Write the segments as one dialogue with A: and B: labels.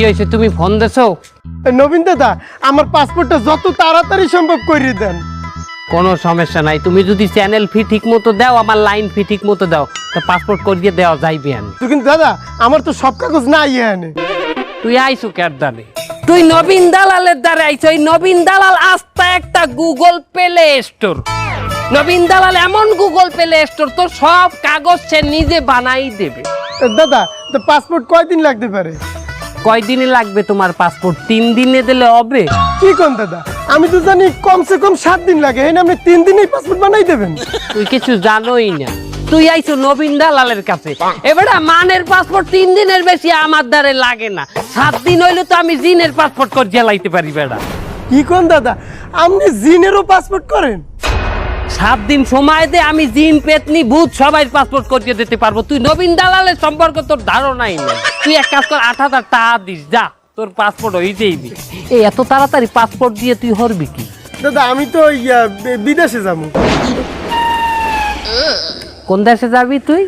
A: কি হয়েছে তুমি ফোন দেছো?
B: নবীন দাদা আমার পাসপোর্টটা যত তাড়াতাড়ি সম্ভব করে দেন।
A: কোনো সমস্যা নাই তুমি যদি চ্যানেল ফি ঠিক মতো দাও আমার লাইন ফি ঠিক মতো দাও তো পাসপোর্ট করিয়ে দেওয়া যাইবে আমি
B: তো কিন্তু দাদা আমার তো সব কাগজ নাই এখানে।
A: তুই আইসু কার দানে তুই নবীন দালালের দ্বারা আইছ ওই নবীন দালাল আস্তা একটা গুগল প্লে স্টোর নবীন দালাল এমন গুগল প্লে স্টোর তোর সব কাগজ সে নিজে বানাই দেবে।
B: দাদা তো পাসপোর্ট কয়দিন লাগতে পারে?
A: কয়দিনে লাগবে তোমার পাসপোর্ট তিন দিনে দিলে হবে।
B: কি কোন দাদা? আমি তো জানি কমসে কম সাত দিন লাগে। এই আপনি তিন দিনেই পাসপোর্ট বানাই দেবেন।
A: তুই কিছু জানোই না। তুই আইছো নবীন দালালের কাছে। এবারে মানের পাসপোর্ট তিন দিনের বেশি আমার দ্বারে লাগে না। সাত দিন হইলে তো আমি জিনের পাসপোর্ট করে জ্বালাইতে পারি বেড়া।
B: কি কোন দাদা? আপনি জিনেরও পাসপোর্ট করেন?
A: সাত দিন সময় দে আমি জিন পেতনি ভূত সবাই পাসপোর্ট করিয়ে দিতে পারব। তুই নবীন দালালের সম্পর্ক তোর ধারণাই নেই। তুই এক কাজ কর আট হাজার টাকা দিস যা তোর পাসপোর্ট হইতেই এই এত তাড়াতাড়ি পাসপোর্ট দিয়ে তুই হরবি কি?
B: দাদা আমি তো বিদেশে যাব।
A: কোন দেশে যাবি তুই?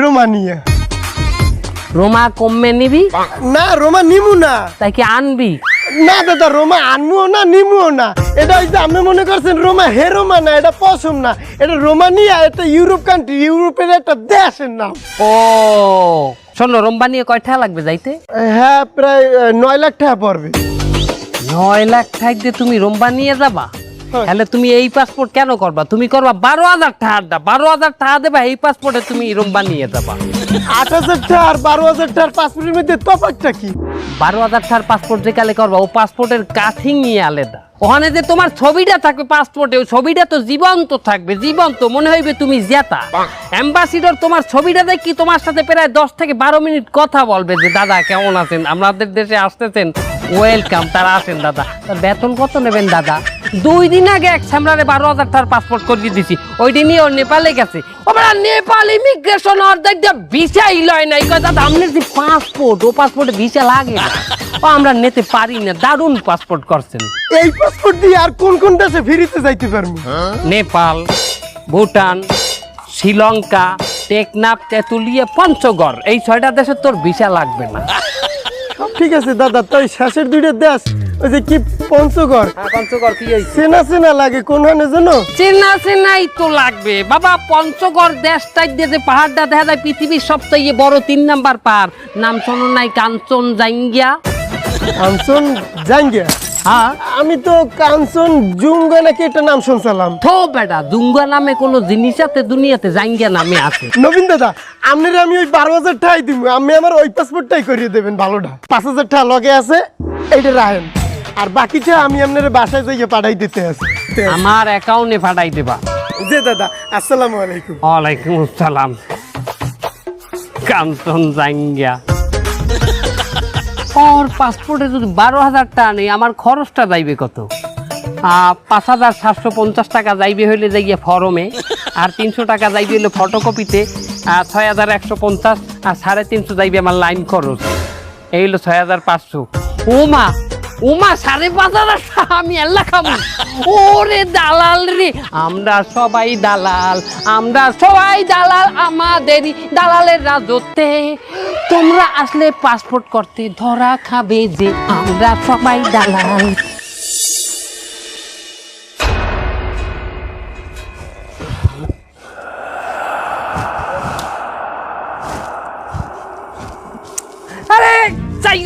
B: রোমানিয়া।
A: রোমা কমে নিবি?
B: না রোমা নিমু না।
A: তাই কি আনবি?
B: না দাদা রোমা আনমুও না নিমুও না। এটা হচ্ছে আপনি মনে করছেন রোমা হে রোমা না এটা পশম না। এটা রোমানিয়া এটা ইউরোপ কান্ট্রি ইউরোপের একটা দেশের নাম।
A: ও শোনো রোম্বা নিয়ে কয়টা লাগবে যাইতে?
B: হ্যাঁ প্রায় নয় লাখ টাকা পড়বে।
A: নয় লাখ থাকতে তুমি রোম্বা নিয়ে যাবা। তাহলে তুমি এই পাসপোর্ট কেন করবা? তুমি করবা বারো হাজার টাকা বারো হাজার টাকা দেবা এই পাসপোর্টে তুমি রোম্বা নিয়ে যাবা
B: আট হাজার টাকা আর বারো হাজার টাকার পাসপোর্টের মধ্যে তফাৎটা কি?
A: বারো হাজার টাকার পাসপোর্ট যে কালে করবা ও পাসপোর্টের কাঠিং নিয়ে আলাদা। ওখানে যে তোমার ছবিটা থাকবে পাসপোর্টে ওই ছবিটা তো জীবন্ত থাকবে জীবন্ত। মনে হইবে তুমি জেতা অ্যাম্বাসিডর তোমার ছবিটা দেখি তোমার সাথে প্রায় দশ থেকে বারো মিনিট কথা বলবে যে দাদা কেমন আছেন? আমাদের দেশে আসতেছেন। ওয়েলকাম তারা আসেন দাদা। বেতন কত নেবেন দাদা? দুই দিন আগে এক সামরারে বারো হাজার টাকার পাসপোর্ট করিয়ে দিছি। ওই দিনই ও নেপালে গেছে। ওরা নেপাল ইমিগ্রেশন অর্ধেক ভিসাই লয় নাই। কয় দাদা আপনার যে পাসপোর্ট ও পাসপোর্টে ভিসা লাগে ও আমরা নিতে পারি না। দারুণ পাসপোর্ট করছেন।
B: এই পাসপোর্ট দিয়ে আর কোন কোন দেশে ফিরিতে যাইতে পারব?
A: নেপাল ভুটান শ্রীলঙ্কা টেকনাফ তেঁতুলিয়া পঞ্চগড়। এই ছয়টা দেশে তোর ভিসা লাগবে না।
B: ঠিক আছে দাদা তাই শেষের দুইটা দেশ ওই যে কি পঞ্চগড়?
A: পঞ্চগড় কি
B: চেনা চেনা লাগে কোনখানে জানো?
A: চেনা চেনাই তো লাগবে। বাবা পঞ্চগড় দেশটাই দিয়ে যে পাহাড়টা দেখা যায় পৃথিবীর সবচেয়ে বড় তিন নাম্বার পাহাড়। নাম শোনো নাই কাঞ্চন জাঙ্গিয়া
B: কাঞ্চন জাঙ্গিয়া
A: হ্যাঁ?
B: আমি তো কাঞ্চন জুঙ্গা নাকি একটা নাম শুনছিলাম।
A: থো বেটা দুঙ্গা নামে কোনো জিনিস আছে? দুনিয়াতে জাঙ্গিয়া নামে আছে।
B: নবীন দাদা আপনার আমি ওই বারো হাজার টাকাই দিব। আমি আমার ওই পাসপোর্টটাই করিয়ে দেবেন ভালোটা। পাঁচ হাজার টাকা লগে আছে এইটা রাখেন। আর বাকিটা আমি আপনার বাসায় যাইয়ে পাঠাই দিতে আছে।
A: আমার অ্যাকাউন্টে পাঠাই দেবা।
B: যে দাদা আসসালামু আলাইকুম।
A: ওয়ালাইকুম আসসালাম। কাঞ্চন জাঙ্গিয়া ওর পাসপোর্টে যদি বারো হাজার টাকা নেই, আমার খরচটা যাইবে কত? পাঁচ হাজার সাতশো পঞ্চাশ টাকা যাইবে হইলে যাইয়া ফরমে আর তিনশো টাকা যাইবে হইলে ফটোকপিতে আর ছয় হাজার একশো পঞ্চাশ, আর সাড়ে তিনশো যাইবে আমার লাইন খরচ। এই হলো ছয় হাজার পাঁচশো। ওমা ওমা সাড়ে পাঁচ হাজার আমি আল্লাহ খাব। ওরে দালাল রে আমরা সবাই দালাল আমরা সবাই দালাল আমাদেরই দালালের রাজত্বে। তোমরা আসলে পাসপোর্ট করতে ধরা খাবে যে আমরা সবাই দালাল। আরে চাই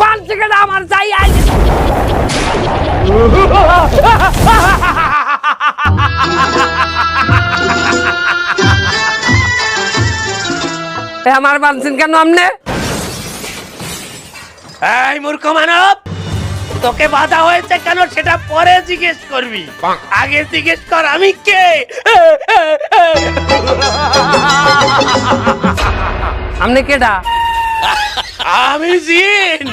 A: বান থেকে আমার চাই আই এ, আমার বানছেন কেন আমনে?
C: এই মূর্খ মানব তোকে বাধা হয়েছে কেন সেটা পরে জিজ্ঞেস করবি। আগে জিজ্ঞেস কর আমি কে?
A: আমনে কেডা?
C: আমি জিন।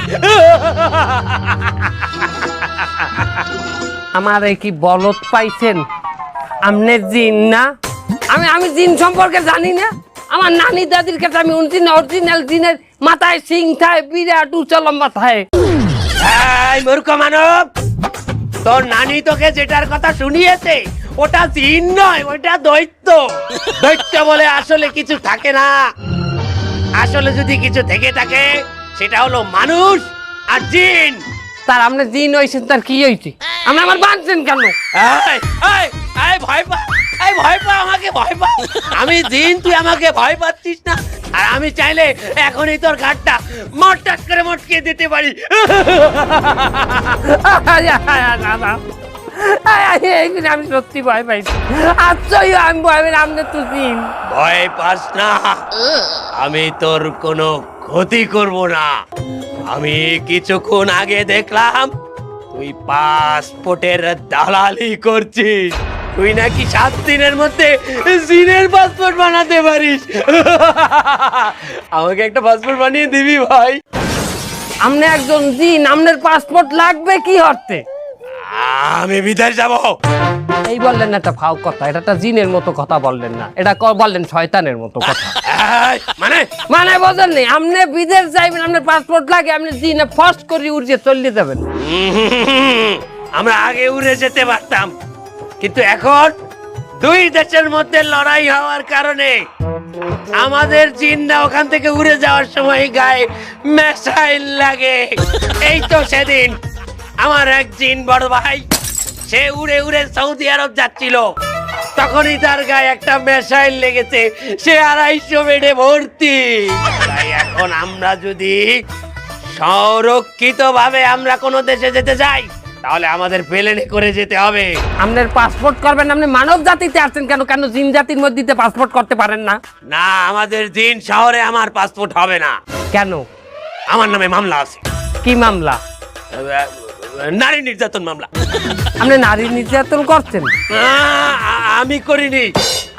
A: আমারে কি বলত পাইছেন? আমনের জিন না? আমি আমি জিন সম্পর্কে জানি না। আমার নানি দাদির কাছে আমি না অরিজিনাল জিনের মাথায় সিং থায় বিরাট উঁচা লম্বা থায়।
C: এই মূর্খ মানব তোর নানি তোকে যেটার কথা শুনিয়েছে ওটা জিন নয় ওটা দৈত্য। দৈত্য বলে আসলে কিছু থাকে না। আসলে যদি কিছু থেকে থাকে সেটা হলো মানুষ আর জিন
A: তার আপনি জিন হয়েছেন তার কি হয়েছে আপনি আমার বাঁধছেন কেন
C: এই, এই, এই, ভয় পা এই ভয় পা আমাকে ভয় পা আমি জিন তুই আমাকে ভয় পাচ্ছিস না আর আমি চাইলে এখনই তোর ঘাটটা করে মটকে দিতে পারি
A: এইগুলো আমি সত্যি ভয় পাইছি। আচ্ছাই আমি ভয় পাই আপনি তো জিন
C: ভয় পাস না। আমি তোর কোনো ক্ষতি করব না। আমি কিছুক্ষণ আগে দেখলাম তুই পাসপোর্টের দালালি করছিস। তুই নাকি সাত দিনের মধ্যে জিনের পাসপোর্ট বানাতে পারিস। আমাকে একটা পাসপোর্ট বানিয়ে দিবি ভাই।
A: আপনি একজন জিন আপনার পাসপোর্ট লাগবে কি অর্থে
C: আমি বিদেশ যাব।
A: এই বললেন না একটা ফাও কথা এটা একটা জিনের মতো কথা বললেন না। এটা ক- বললেন শয়তানের মতো কথা।
C: এই, মানে?
A: মানে বোঝেন নি আপনি বিদেশ যাইবেন আপনার পাসপোর্ট লাগে আপনি জিনে ফার্স্ট করে উড়িয়ে চলে যাবেন।
C: উম, আমরা আগে উড়ে যেতে পারতাম কিন্তু এখন দুই দেশের মধ্যে লড়াই হওয়ার কারণে আমাদের জিনরা ওখান থেকে উড়ে যাওয়ার সময় গায়ে মেসাইল লাগে। এই তো সেদিন আমার এক জিন বড় ভাই সে উড়ে উড়ে সৌদি আরব যাচ্ছিল। তখনই তার গায়ে একটা মেসাইল লেগেছে সে আড়াইশো বেডে ভর্তি। তাই এখন আমরা যদি সংরক্ষিত ভাবে আমরা কোনো দেশে যেতে চাই তাহলে আমাদের প্লেনে করে যেতে হবে।
A: আপনার পাসপোর্ট করবেন আপনি মানব জাতিতে আসছেন কেন? কেন জিন জাতির মধ্যে পাসপোর্ট করতে পারেন না?
C: না আমাদের জিন শহরে আমার পাসপোর্ট হবে না।
A: কেন?
C: আমার নামে মামলা আছে।
A: কি মামলা?
C: নারী নির্যাতন মামলা।
A: আপনি নারী নির্যাতন করছেন?
C: আমি করিনি।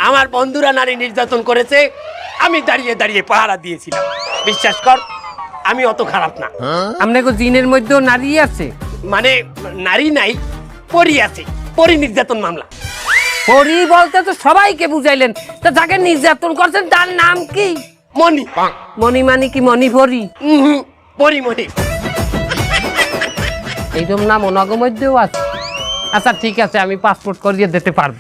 C: আমার বন্ধুরা নারী নির্যাতন করেছে। আমি দাঁড়িয়ে দাঁড়িয়ে পাহারা দিয়েছিলাম। বিশ্বাস কর আমি অত খারাপ না।
A: আপনাকে জিনের মধ্যেও নারী আছে?
C: মানে নারী নাই পরি আছে। পরি নির্যাতন মামলা।
A: পরি বলতে তো সবাইকে বুঝাইলেন। তা যাকে নির্যাতন করছেন তার নাম কি?
C: মনি
A: মণিমানি কি মণি পরি
C: পরি মনি
A: এইরকম নাম ওনাগো মধ্যেও আছে। আচ্ছা ঠিক আছে, আমি পাসপোর্ট করিয়ে দিতে পারব।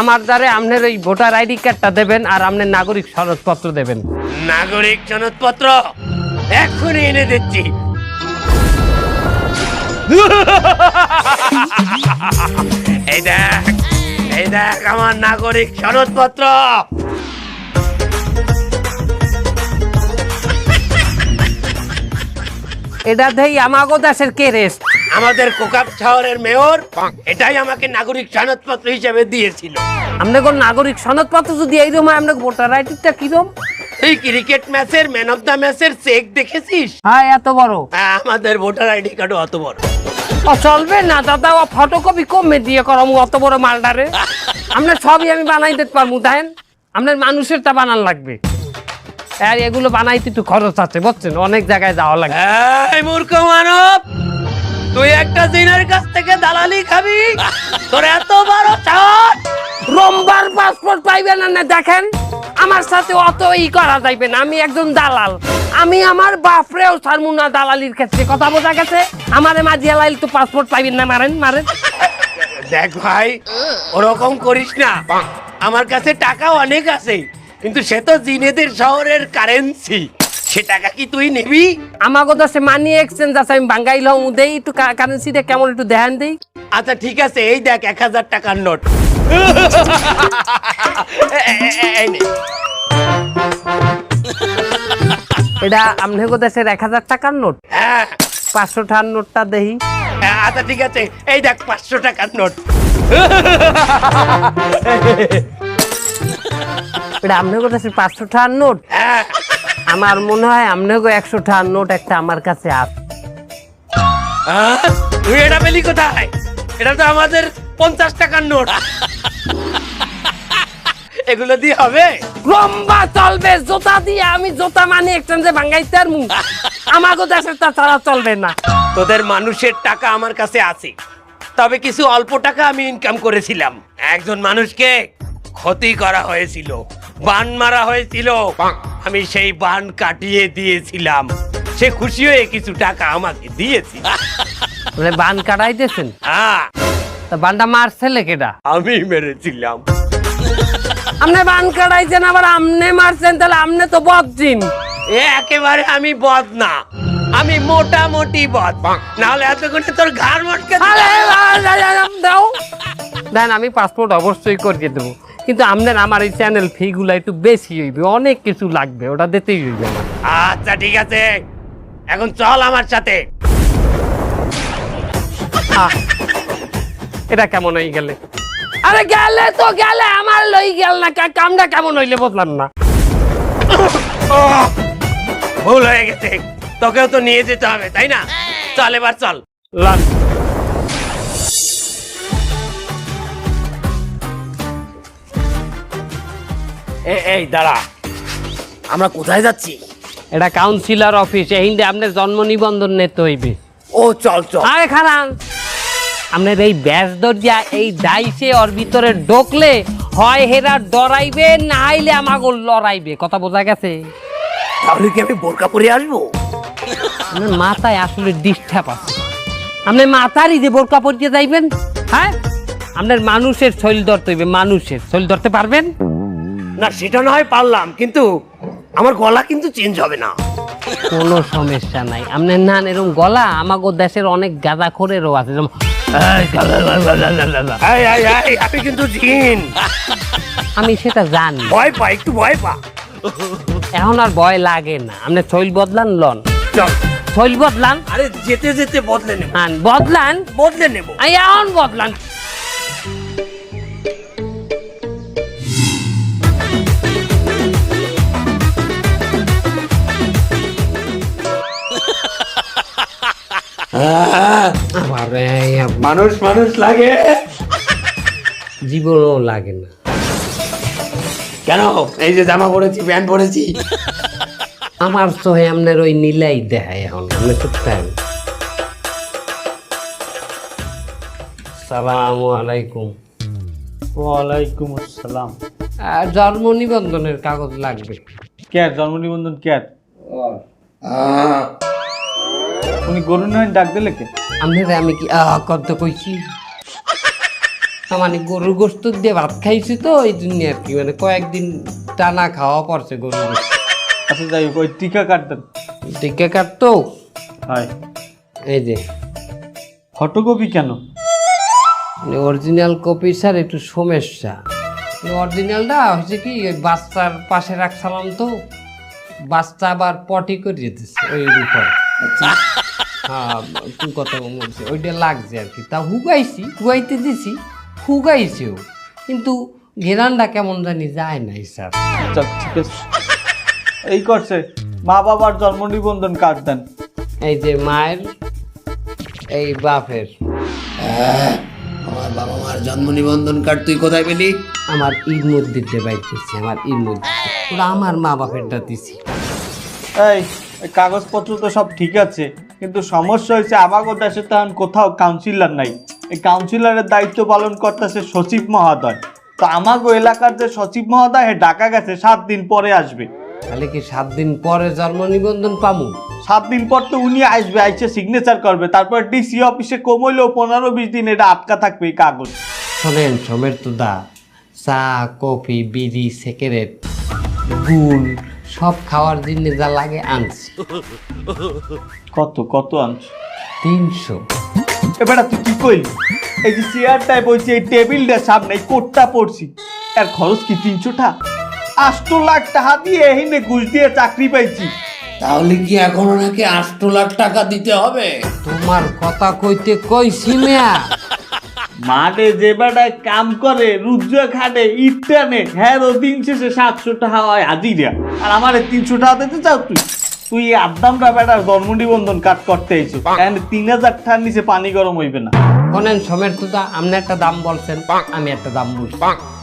A: আমার দ্বারে আপনার ওই ভোটার আইডি কার্ডটা দেবেন আর আপনার নাগরিক সনদপত্র দেবেন।
C: নাগরিক সনদপত্র? এক্ষুনি এনে দিচ্ছি। এই দেখ এই দেখ আমার নাগরিক সনদপত্র।
A: এটা দেই আমাগো দেশের কে রেস্ট
C: আমাদের কোকাপ শহরের মেয়র এটাই আমাকে নাগরিক সনদপত্র হিসেবে দিয়েছিল।
A: আপনাকে নাগরিক সনদপত্র যদি এইরকম হয় আপনাকে ভোটার আইডিটা কিরম
C: এই ক্রিকেট ম্যাচের ম্যান অফ দ্য ম্যাচের চেক দেখেছিস?
A: হ্যাঁ এত বড়।
C: হ্যাঁ, আমাদের ভোটার আইডি কার্ডও অত বড়।
A: চলবে না দাদা ও ফটোকপি কমে দিয়ে করম অত বড় মালটারে আপনার সবই আমি বানাই দিতে পারব দেখেন আপনার মানুষেরটা বানান লাগবে। আর এগুলো বানাইতে একটু খরচ আছে বুঝছেন? অনেক জায়গায় যাওয়া লাগে।
C: এই মূর্খ মানব তুই একটা দিনের কাছ থেকে দালালি খাবি? তোর এত বড় সাহস
A: রোমবার পাসপোর্ট পাইবে না না দেখেন আমার সাথে অত ই করা যাইবে না আমি একজন দালাল। আমি আমার বাপরেও ছাড়মু না দালালির ক্ষেত্রে কথা বোঝা গেছে? আমারে মাঝিয়া লাইল তো পাসপোর্ট পাইবেন না মারেন মারেন।
C: দেখ ভাই ওরকম করিস না। আমার কাছে টাকা অনেক আছে। কিন্তু সে তো জিনেদের শহরের কারেন্সি সে টাকা কি তুই নিবি?
A: সে মানি এক্সচেঞ্জ আছে আমি বাঙ্গাইলাম দেই একটু কারেন্সিটা কেমন একটু দেখান দেই।
C: আচ্ছা ঠিক আছে এই দেখ এক হাজার টাকার নোট।
A: এটা দেশের এক হাজার টাকার নোট
C: হ্যাঁ।
A: পাঁচশো টাকার নোটটা দেহি
C: হ্যাঁ, আচ্ছা ঠিক আছে এই দেখ পাঁচশো টাকার নোট
A: এটা আমনেগো দেশের পাঁচশো টাকার নোট আমার মনে হয় আমনেগো একশো টাকার নোট একটা আমার কাছে আছে
C: তুই এটা পেলি কোথায়? এটা তো আমাদের পঞ্চাশ টাকার নোট। এগুলো দিয়ে হবে?
A: লম্বা চলবে জোতা দিয়ে আমি জোতা মানি এক্সচেঞ্জে ভাঙ্গাইতে আর মুখ আমাগো দেশের তা ছাড়া চলবে না।
C: তোদের মানুষের টাকা আমার কাছে আছে। তবে কিছু অল্প টাকা আমি ইনকাম করেছিলাম। একজন মানুষকে ক্ষতি করা হয়েছিল। বান মারা হয়েছিল আমি সেই বান কাটিয়ে দিয়েছিলাম সে খুশি হয়ে কিছু টাকা আমাকে দিয়েছি
A: বান কাটাইতেছেন
C: হ্যাঁ
A: তা বানটা মারছে
C: আমি মেরেছিলাম
A: আপনি বান কাটাইছেন আবার মারছেন তাহলে আমনে তো বদজিন
C: এ একেবারে আমি বদ না আমি মোটামুটি বদ নাহলে এতক্ষণে তোর ঘাড় মটকে
A: দাও দেন আমি পাসপোর্ট অবশ্যই করিয়ে দেবো কিন্তু আপনার আমার এই চ্যানেল ফিগুলো একটু বেশি হইবে অনেক কিছু লাগবে ওটা দিতেই হইবে
C: আচ্ছা ঠিক আছে। এখন চল আমার সাথে।
A: আহ, এটা কেমন হয়ে গেলে? আরে গেলে তো গেলে আমার লই গেল না কা- কামটা কেমন হইলে বুঝলাম না।
C: ভুল হয়ে গেছে। তোকেও তো নিয়ে যেতে হবে তাই না? চল এবার চল।
A: লান
C: এই দাঁড়া। আমরা কোথায় যাচ্ছি?
A: এটা কাউন্সিলর অফিস এই হিন্দে আপনার জন্ম নিবন্ধন নিতে হইবে।
C: ও চল চল।
A: আরে খারান আপনার এই ব্যাস দরজা এই ডাইসে ওর ভিতরে ঢোকলে হয় হেরা ডরাইবে না আইলে আমাকে লড়াইবে। কথা বোঝা গেছে?
C: তাহলে কি আমি বোরকা পরে আসব?
A: আপনার মাথায় আসলে ডিস্টার্ব আছে। আপনি মাথারই যে বোরকা পরিয়ে যাইবেন হ্যাঁ? আপনার মানুষের শৈল ধরতে হইবে মানুষের। শৈল ধরতে পারবেন?
C: না সেটা না হয় পারলাম কিন্তু আমার গলা কিন্তু চেঞ্জ হবে না।
A: কোনো সমস্যা নাই। আপনার নান এরকম গলা আমাগো দেশের অনেক গাঁদা খোরেরও আছে যেমন। এই,
C: এই, এই, আমি কিন্তু জিন।
A: আমি সেটা জানি।
C: ভয় পা একটু ভয় পা।
A: এখন আর ভয় লাগে না। আপনি শৈল বদলান লন।
C: চল।
A: শৈল বদলান?
C: আরে যেতে যেতে বদলে নেব।
A: আন বদলান?
C: বদলে নেব।
A: আই এখন বদলান।
C: মানুষ মানুষ লাগে।
A: জীবনও লাগে না।
C: কেন? এই যে জামা পরেছি প্যান্ট পরেছি।
A: আমার সহে আপনার ওই নীলাই দেখায় এখন আপনি চুপ থাকেন সালামু আলাইকুম।
D: ওয়ালাইকুম আসসালাম।
A: আর জন্ম নিবন্ধনের কাগজ লাগবে।
D: ক্যার জন্ম নিবন্ধন ক্যার উনি গরু নয় ডাক দিলে কে?
A: আপনারা আমি কি আহ কত কইছি? মানে গরুর গোস্ত দিয়ে ভাত খাইছি তো এই জন্য আর কি মানে কয়েকদিন টানা খাওয়া পড়ছে গরুর গোস্ত।
D: আচ্ছা যাই হোক ওই টিকা কাটতেন
A: টিকা কাটতো
D: হয়।
A: এই যে।
D: ফটোকপি কেন?
A: অরিজিনাল কপি স্যার একটু সমস্যা অরিজিনালটা হচ্ছে কি বাচ্চার পাশে রাখছিলাম তো বাচ্চা আবার পটি করে দিচ্ছে ওই উপর হ্যাঁ কথা বলছি ওইটা লাগছে আর কি। তা হুগাইছি হুগাইতে দিছি হুগাইছেও। কিন্তু ঘেরানটা কেমন জানি যায় নাই স্যার।
D: আচ্ছা ঠিক আছে। এই করছে মা বাবার জন্ম নিবন্ধন কার্ড দেন।
A: এই যে মায়ের এই বাপের।
C: আমার বাবা মার জন্ম নিবন্ধন কার্ড তুই কোথায় পেলি?
A: আমার ঈদ মসজিদে বাইতেছি আমার ঈদ মসজিদ। ওরা আমার মা বাপেরটা দিছি।
D: এই কাগজপত্র তো সব ঠিক আছে কিন্তু সমস্যা হয়েছে আমাগো দেশে তো এখন কোথাও কাউন্সিলর নাই। এই কাউন্সিলরের দায়িত্ব পালন করতেছে সচিব মহোদয়। তো আমাগো এলাকার যে সচিব মহোদয় হে ডাকা গেছে সাত দিন পরে আসবে।
A: তাহলে কি সাত দিন পরে জন্ম নিবন্ধন পামু?
D: সাত দিন পর তো উনি আসবে আইসে সিগনেচার করবে তারপর ডিসি অফিসে কমইলেও পনেরো বিশ দিন এটা আটকা থাকবে এই কাগজ।
A: শোনেন সমের তো দা চা কফি বিড়ি সিগারেট গুল সব খাওয়ার জন্য যা লাগে আনছি।
D: কত কত আনছ?
A: তিনশো।
D: এবারে তুই কি কইলি? এই যে চেয়ারটায় বলছি এই টেবিলটার সামনে এই কোটটা পড়ছি এর খরচ কি তিনশো টাকা আষ্ট লাখ টাকা দিয়ে এহিনে ঘুষ দিয়ে চাকরি পাইছি।
C: তাহলে কি এখন ওনাকে আষ্ট লাখ টাকা দিতে হবে?
A: তোমার কথা কইতে কইছি মিয়া।
D: মাঠে যে বেটায় কাম করে রুদ্র খাটে ইট টানে হ্যাঁ দিন শেষে সাতশো টাকা হয় হাজিরা আর আমার তিনশো টাকা দিতে চাও তুই? তুই এই আদামটা বেটার জন্ম নিবন্ধন কাট করতে আইছো এখানে তিন হাজার টাকার নিচে পানি গরম হইবে না।
A: শোনেন সমের তো আপনি একটা দাম বলছেন আমি একটা দাম বলছি।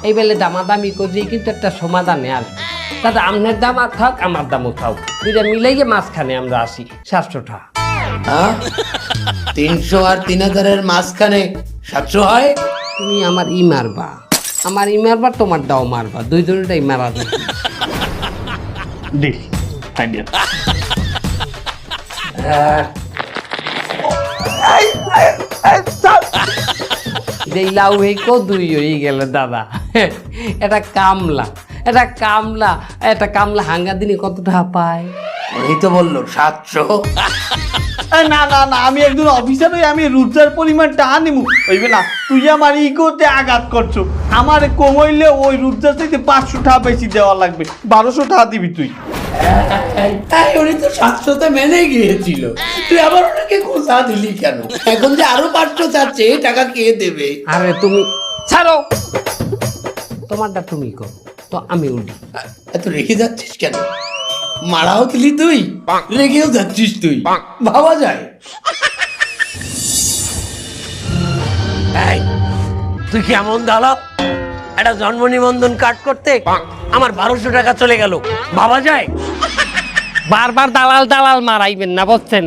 A: এই বেলে দামাদামি করি কিন্তু একটা সমাধানে আসবে দাদা আপনার দাম আর থাক আমার দামও থাক। দুইটা মিলাইয়ে মাঝখানে আমরা আসি সাতশো টাকা
C: হ্যাঁ? তিনশো আর তিন হাজারের মাঝখানে সাতশো হয়?
A: তুমি আমার ই মারবা। আমার ই মারবা তোমার দাও মারবা। দুই জনটাই মারা যাবে।
D: ডিল আইডিয়া
A: যে লাউ হইকো দুই হয়ে গেল দাদা। এটা কামলা। এটা কামলা। এটা কামলা হাঙ্গা দিনে কত টাকা পায়?
C: এই তো বলল সাতশো।
D: না না না আমি একজন অফিসার হয়ে আমি পরিমাণ টাকা হইবে না তুই আমার ইগোতে আঘাত করছ। আমার কমাইলে ওই রুজার থেকে পাঁচশো টাকা বেশি দেওয়া লাগবে। বারোশো টাকা দিবি তুই।
C: তাই উনি তো সাতশোতে মেনে গিয়েছিল। তুই আবার ওনাকে খোঁজা দিলি কেন? এখন যে আরও পাঁচশো চাচ্ছে এই টাকা কে দেবে?
A: আরে তুমি ছাড়ো! তোমারটা তুমি করো তো আমি উল্টি।
C: এত রেখে যাচ্ছিস কেন? মারাও দিলি তুই? রেখেও যাচ্ছিস তুই? ভাবা যায়। এই, তুই কেমন দাঁড়াও একটা জন্ম নিবন্ধন কাট করতে আমার বারোশো টাকা চলে গেল। ভাবা যায়?
A: বারবার দালাল দালাল মারাইবেন না বুঝছেন?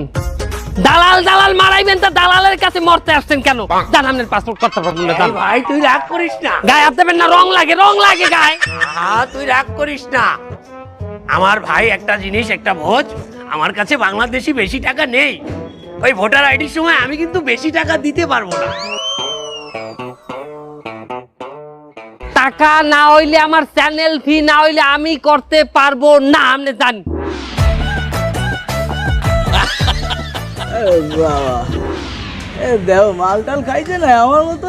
A: দালাল দালাল মারাইবেন তা দালালের কাছে মরতে আসছেন কেন? জান আপনার পাসপোর্ট করতে পারবেন না
C: ভাই তুই রাগ করিস না।
A: গায়ে হাত দেবেন না রং লাগে রং লাগে গায়ে।
C: আহা, তুই রাগ করিস না। আমার ভাই একটা জিনিস একটা ভোজ। আমার কাছে বাংলাদেশি বেশি টাকা নেই। ওই ভোটার আইডির সময় আমি কিন্তু বেশি টাকা দিতে পারব না।
A: টাকা না হইলে আমার চ্যানেল ফি না হইলে আমি করতে পারব না আপনি জান
E: বাবা। দেও মাল টাল খাইছে না? আমার মতো?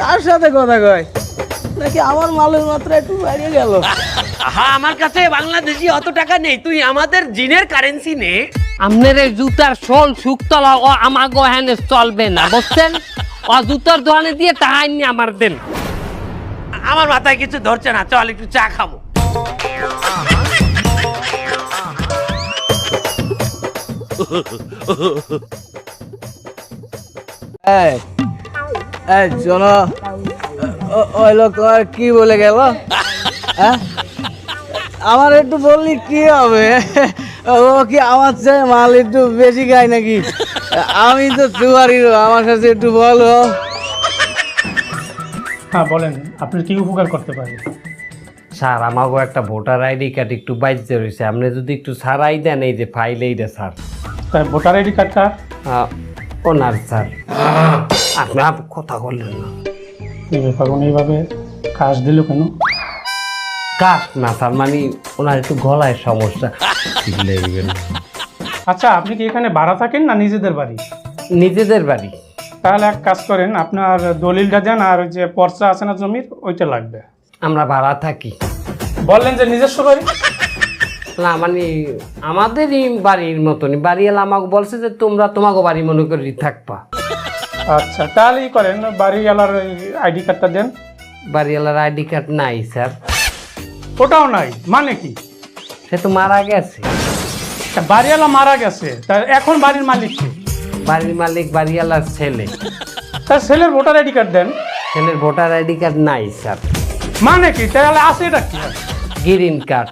E: কার সাথে কথা কয়? নাকি আমার মালের মাত্রা একটু বাড়িয়ে গেল?
C: আহা আমার কাছে বাংলাদেশি অত টাকা নেই। তুই আমাদের জিনের কারেন্সি নে।
A: আপনার এই জুতার শোল শুকতলা ও আমাগো হ্যানে চলবে না বুঝছেন? ও জুতার দোকানে দিয়ে টাকা নিয়ে আমার দেন।
C: আমার মাথায় কিছু ধরছে না চল একটু চা খাব।
E: এই এই শোনো ওই লোক তোমার কি বলে গেল? হ্যাঁ? আমার একটু বললি কি হবে? ও কি আমার চেয়ে মাল একটু বেশি খায় নাকি? আমি তো সুপারির আমার কাছে একটু বলো।
F: হ্যাঁ বলেন আপনি কি উপকার করতে পারেন?
A: স্যার আমাগো একটা ভোটার আইডি কার্ড একটু বাইজে রয়েছে আপনি যদি একটু সারাই দেন এই যে ফাইল এইটা স্যার।
F: তাই ভোটার আইডি কার্ডটা?
A: ওনার স্যার। আপনি আপ- কথা বললেন না।
F: এই এইভাবে কাজ দিল কেন?
A: কাজ না স্যার মানে ওনার একটু গলায় সমস্যা।
F: আচ্ছা আপনি কি এখানে ভাড়া থাকেন না নিজেদের বাড়ি?
A: নিজেদের বাড়ি।
F: তাহলে এক কাজ করেন আপনার দলিলটা দেন আর ওই যে পর্চা আছে না জমির ওইটা লাগবে।
A: আমরা ভাড়া থাকি।
F: বললেন যে নিজস্ব বাড়ি?
A: না মানে আমাদেরই বাড়ির মতনই। বাড়িওয়ালা আমাকে বলছে যে তোমরা তোমাকে বাড়ি মনে করি থাকবা।
F: আচ্ছা তাহলেই করেন বাড়িওয়ালার আইডি কার্ডটা দেন।
A: বাড়িওয়ালার আইডি কার্ড নাই স্যার।
F: ওটাও নাই মানে কি?
A: সে তো মারা গেছে।
F: তা বাড়িওয়ালা মারা গেছে তা এখন বাড়ির মালিক কে?
A: বাড়ির মালিক বাড়িওয়ালার ছেলে।
F: তার ছেলের ভোটার আইডি কার্ড দেন।
A: ছেলের ভোটার আইডি কার্ড নাই স্যার।
F: মানে কি? তাহলে আছে এটা কি?
A: Green card.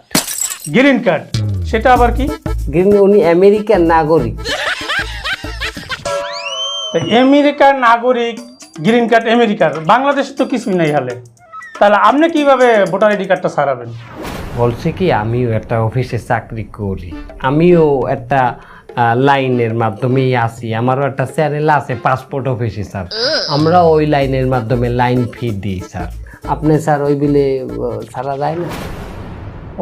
F: গ্রিন কার্ড সেটা আবার কি?
A: গ্রিন উনি আমেরিকার নাগরিক।
F: আমেরিকার নাগরিক গ্রিন কার্ড আমেরিকার বাংলাদেশে তো কিছুই নাই হালে। তাহলে আপনি কীভাবে ভোটার আইডি কার্ডটা সারাবেন?
A: বলছে কি আমিও একটা অফিসে চাকরি করি। আমিও একটা লাইনের মাধ্যমেই আছি। আমারও একটা চ্যানেল আছে পাসপোর্ট অফিসে স্যার। আমরা ওই লাইনের মাধ্যমে লাইন ফি দিই স্যার। আপনি স্যার ওই বিলে ছাড়া যায় না?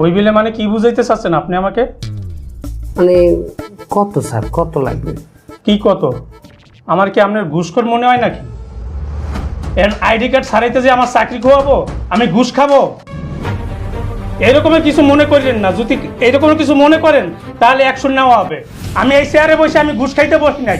F: ওই বিলে মানে কি বুঝাইতে চাচ্ছেন আপনি আমাকে?
A: মানে কত স্যার? কত লাগবে?
F: কি কত? আমার কি আপনার ঘুষখোর মনে হয় নাকি? এর আইডি কার্ড সারাইতে যে আমার চাকরি খোয়াবো, আমি ঘুষ খাব? এরকমের কিছু মনে করেন না। যদি এরকম কিছু মনে করেন, তাহলে অ্যাকশন নেওয়া হবে। আমি এই চেয়ারে বসে আমি ঘুষ খাইতে বসি নাই,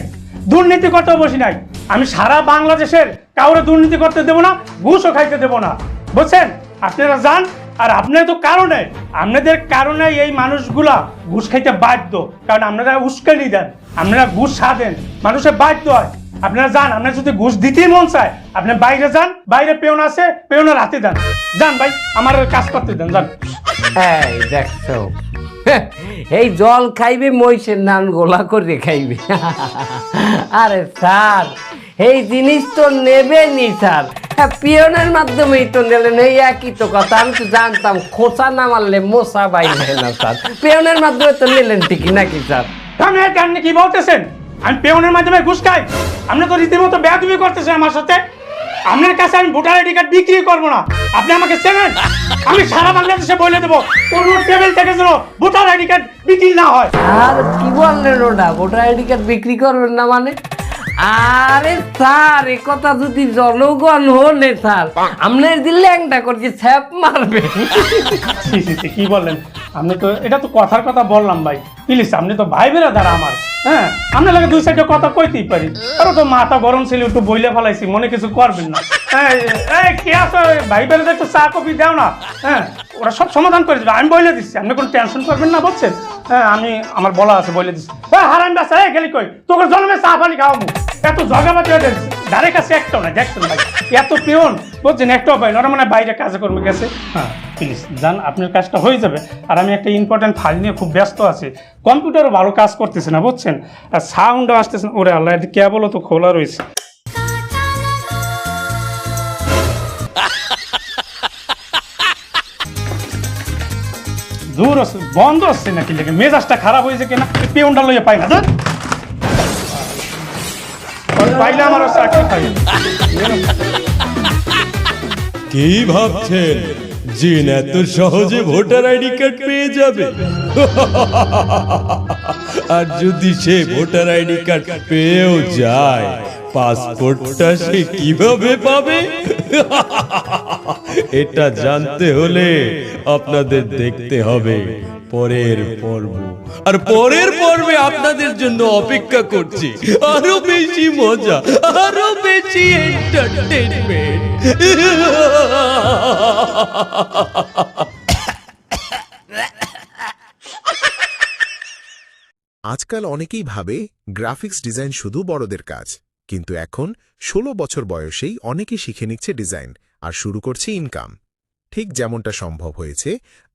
F: দুর্নীতি করতে বসি নাই। আমি সারা বাংলাদেশের কাউরে দুর্নীতি করতে দেবো না, ঘুষও খাইতে দেবো না। বুঝছেন? আপনারা যান, আর আপনার তো কারণে, আপনাদের কারণে এই মানুষগুলা ঘুষ খাইতে বাধ্য, কারণ আপনারা উস্কানি দেন। আপনারা ঘুষ সাধেন মানুষের বাধ্য হয়। আপনারা যান আপনার যদি ঘুষ দিতেই মন চায় আপনি বাইরে যান বাইরে পেওন আছে পেওনের হাতে দেন। যান ভাই আমার কাজ করতে দেন যান।
A: এই দেখছ এই জল খাইবে মহিষের নান গোলা করে খাইবে। আরে স্যার এই জিনিস তো নেবেনি স্যার। হ্যাঁ, পিয়নের মাধ্যমেই তো নিলেন এই একই তো কথা। আমি তো জানতাম খোঁচা না মারলে মশা বাইরে না স্যার। পিয়নের মাধ্যমে তো নিলেন ঠিকই নাকি স্যার?
F: আপনি আপনি কি বলতেছেন? আমি পেওনের মাধ্যমে ঘুষ খাই। আপনি তো রীতিমতো বেয়াদবি করতেছেন আমার সাথে। আপনার কাছে আমি ভোটার আইডি কার্ড বিক্রি করব না। আপনি আমাকে চেনেন? আমি সারা বাংলাদেশে বলে দেবো কোন টেবিল থেকে যেন ভোটার আইডি কার্ড বিক্রি না হয়।
A: আর কি বললেন ওটা? ভোটার আইডি কার্ড বিক্রি করবেন না মানে? আরে স্যার এ কথা যদি জনগণ হলে স্যার আপনার দিলে ল্যাংটা করছে ছ্যাপ মারবে
F: কি বললেন? আপনি তো, এটা তো কথার কথা বললাম ভাই। প্লিজ, আপনি তো ভাই বেরা দাঁড়া আমার। হ্যাঁ? আপনার লাগে দুই সাইডে কথা কইতেই পারি। আরও তো মাথা গরম ছিল, একটু বইলে ফেলাইছি, মনে কিছু করবেন না। হ্যাঁ কে আসো ভাই বেরা একটু চা কফি দাও না। হ্যাঁ? ওরা সব সমাধান করে দেবে আমি বইলে দিচ্ছি, আপনি কোনো টেনশন করবেন না বলছেন হ্যাঁ আমি, আমার বলা আছে, বলে দিচ্ছি হ্যাঁ হারান বাসা এই গেলি কই? তোকে জন্মে চা পানি খাওয়াবো। এত জগাবাতি হয়ে ধারে কাছে একটাও না, দেখছেন ভাই? এত পেয়ন বলছেন, একটাও পাই না মানে বাইরে কাজে কর্মে গেছে। হ্যাঁ প্লিজ যান আপনার কাজটা হয়ে যাবে। আর আমি একটা ইম্পর্টেন্ট ফাইল নিয়ে খুব ব্যস্ত আছি। কম্পিউটারও ভালো কাজ করতেছে না, বুঝছেন? আর সাউন্ডও আসতেছে ওরে আল্লাহ কেবলও তো, খোলা রয়েছে। দূর আছে, বন্ধ হচ্ছে নাকি লেগে? মেজাজটা খারাপ হয়েছে কিনা? পেউনটা লইয়ে পাই না, ধুর। পাইলে আমারও চাকরি খাই
G: কি ভাবছেন? জিন এত সহজে ভোটার আইডি কার্ড পেয়ে যাবে? আর যদি সে ভোটার আইডি কার্ড পেয়েও যায়, পাসপোর্টটা সে কীভাবে পাবে? এটা জানতে হলে আপনাদের দেখতে হবে পরের পর্ব। আর পরের পর্বে আপনাদের জন্য অপেক্ষা করছি। আরও বেশি মজা, আরও বেশি
H: আজকাল অনেকেই ভাবে গ্রাফিক্স ডিজাইন শুধু বড়দের কাজ, কিন্তু এখন ১৬ বছর বয়সেই অনেকে শিখে নিচ্ছে ডিজাইন। আর শুরু করছে ইনকাম। ঠিক যেমনটা সম্ভব হয়েছে,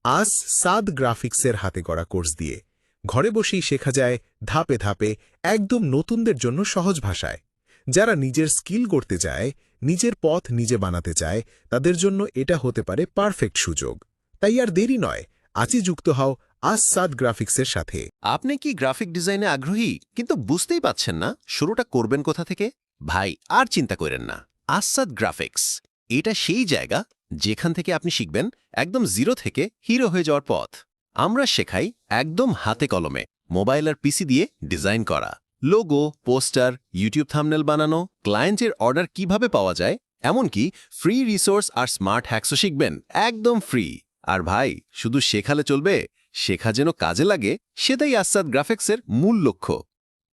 H: আজ সাদ গ্রাফিক্সের হাতে গড়া কোর্স দিয়ে। ঘরে বসেই শেখা যায় ধাপে ধাপে একদম নতুনদের জন্য সহজ ভাষায়। যারা নিজের স্কিল করতে চায়, নিজের পথ নিজে বানাতে চায়, তাদের জন্য এটা হতে পারে পারফেক্ট সুযোগ। তাই আর দেরি নয়, আজই যুক্ত হও আজ সাদ গ্রাফিক্সের সাথে।
I: আপনি কি গ্রাফিক ডিজাইনে আগ্রহী? কিন্তু বুঝতেই পাচ্ছেন না, শুরুটা করবেন কোথা থেকে? ভাই, আর চিন্তা করেন না আসাদ গ্রাফিক্স। এটা সেই জায়গা যেখান থেকে আপনি শিখবেন একদম জিরো থেকে হিরো হয়ে যাওয়ার পথ। আমরা শেখাই একদম হাতে কলমে, মোবাইল আর পিসি দিয়ে ডিজাইন করা। লোগো, পোস্টার, ইউটিউব থামনেল বানানো, ক্লায়েন্টের অর্ডার কীভাবে পাওয়া যায়, এমনকি ফ্রি রিসোর্স আর স্মার্ট হ্যাক্সও শিখবেন, একদম ফ্রি। আর ভাই, শুধু শেখালে চলবে, শেখা যেন কাজে লাগে, সেটাই আসাদ গ্রাফিক্সের মূল লক্ষ্য।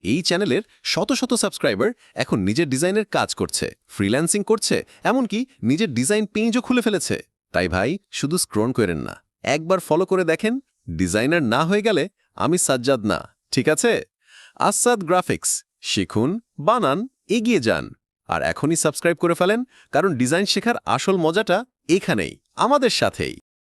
I: এই চ্যানেলের শত শত সাবস্ক্রাইবার এখন নিজের ডিজাইনের কাজ করছে, ফ্রিল্যান্সিং করছে, এমনকি নিজের ডিজাইন পেজও খুলে ফেলেছে। তাই ভাই, শুধু স্ক্রোন করেন না, একবার ফলো করে দেখেন, ডিজাইনার না হয়ে গেলে আমি সাজ্জাদ না, ঠিক আছে? আসাদ গ্রাফিক্স, শিখুন, বানান, এগিয়ে যান, আর এখনই সাবস্ক্রাইব করে ফেলেন, কারণ ডিজাইন শেখার আসল মজাটা এখানেই, আমাদের সাথেই।